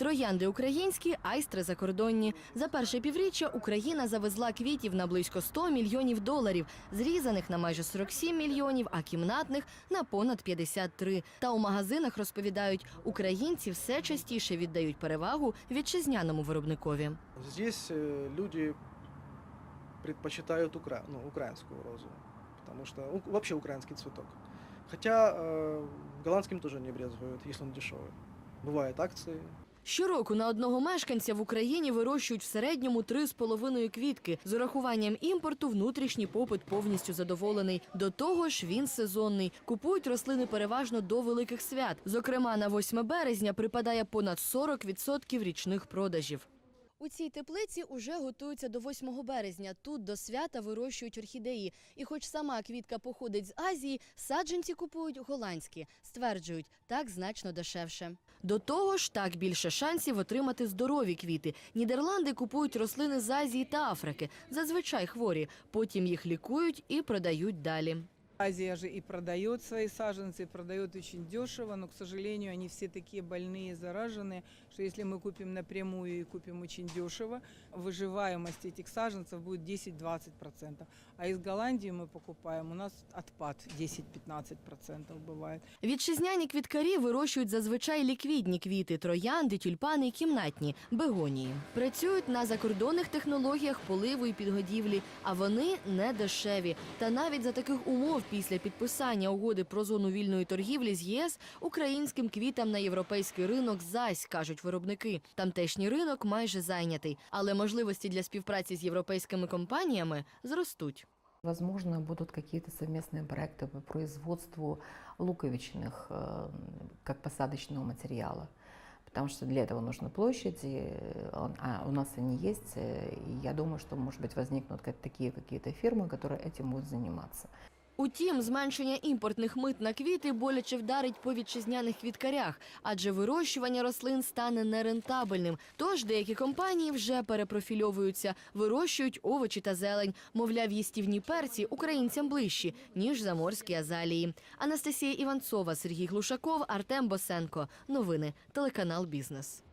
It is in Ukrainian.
Троянди українські, айстри закордонні. За перше півріччя Україна завезла квітів на близько 100 мільйонів доларів, зрізаних на майже 47 мільйонів, а кімнатних на понад 53. Та у магазинах розповідають, українці все частіше віддають перевагу вітчизняному виробникові. Здесь э, люди предпочитают укра... ну, украинскую розу, потому что у- вообще украинский цветок. Хотя э, голландским тоже не брезгуют, если он дешевый. Бывают акции, Щороку на одного мешканця в Україні вирощують в середньому 3,5 квітки. З урахуванням імпорту внутрішній попит повністю задоволений. До того ж, він сезонний. Купують рослини переважно до великих свят. Зокрема, на 8 березня припадає понад 40% річних продажів. У цій теплиці уже готуються до 8 березня. Тут до свята вирощують орхідеї. І хоч сама квітка походить з Азії, саджанці купують голландські. Стверджують, так значно дешевше. До того ж, так більше шансів отримати здорові квіти. Нідерланди купують рослини з Азії та Африки, зазвичай хворі. Потім їх лікують і продають далі. Азия же и продает свои саженцы, продает очень дешево, но, к сожалению, они все такие больные, зараженные, что если мы купим напрямую и купим очень дешево, выживаемость этих саженцев будет 10-20%. А из Голландии мы покупаем, у нас отпад 10-15% бывает. Вітчизняні квіткарі вирощують зазвичай ліквідні квіти, троянди, тюльпани і кімнатні бегонії. Працюють на закордонних технологіях поливу і підгодівлі, а вони не дешеві. Та навіть за таких умов, після підписання угоди про зону вільної торгівлі з ЄС, українським квітам на європейський ринок зась кажуть виробники. Тамтешній ринок майже зайнятий, але можливості для співпраці з європейськими компаніями зростуть. Возможно, будут какие-то совместные проекты по производству луковичных, э, как посадочного материала. Потому что для этого нужна площадь, и, э, он- а у нас они есть. э, И я думаю, что, может быть, возникнут как такие какие-то фирмы, которые этим будут заниматься. Утім, зменшення імпортних мит на квіти боляче вдарить по вітчизняних квіткарях, адже вирощування рослин стане нерентабельним. Тож деякі компанії вже перепрофільовуються, вирощують овочі та зелень. Мовляв, їстівні перці українцям ближчі ніж заморські азалії. Анастасія Іванцова, Сергій Глушаков, Артем Босенко. Новини телеканал Бізнес.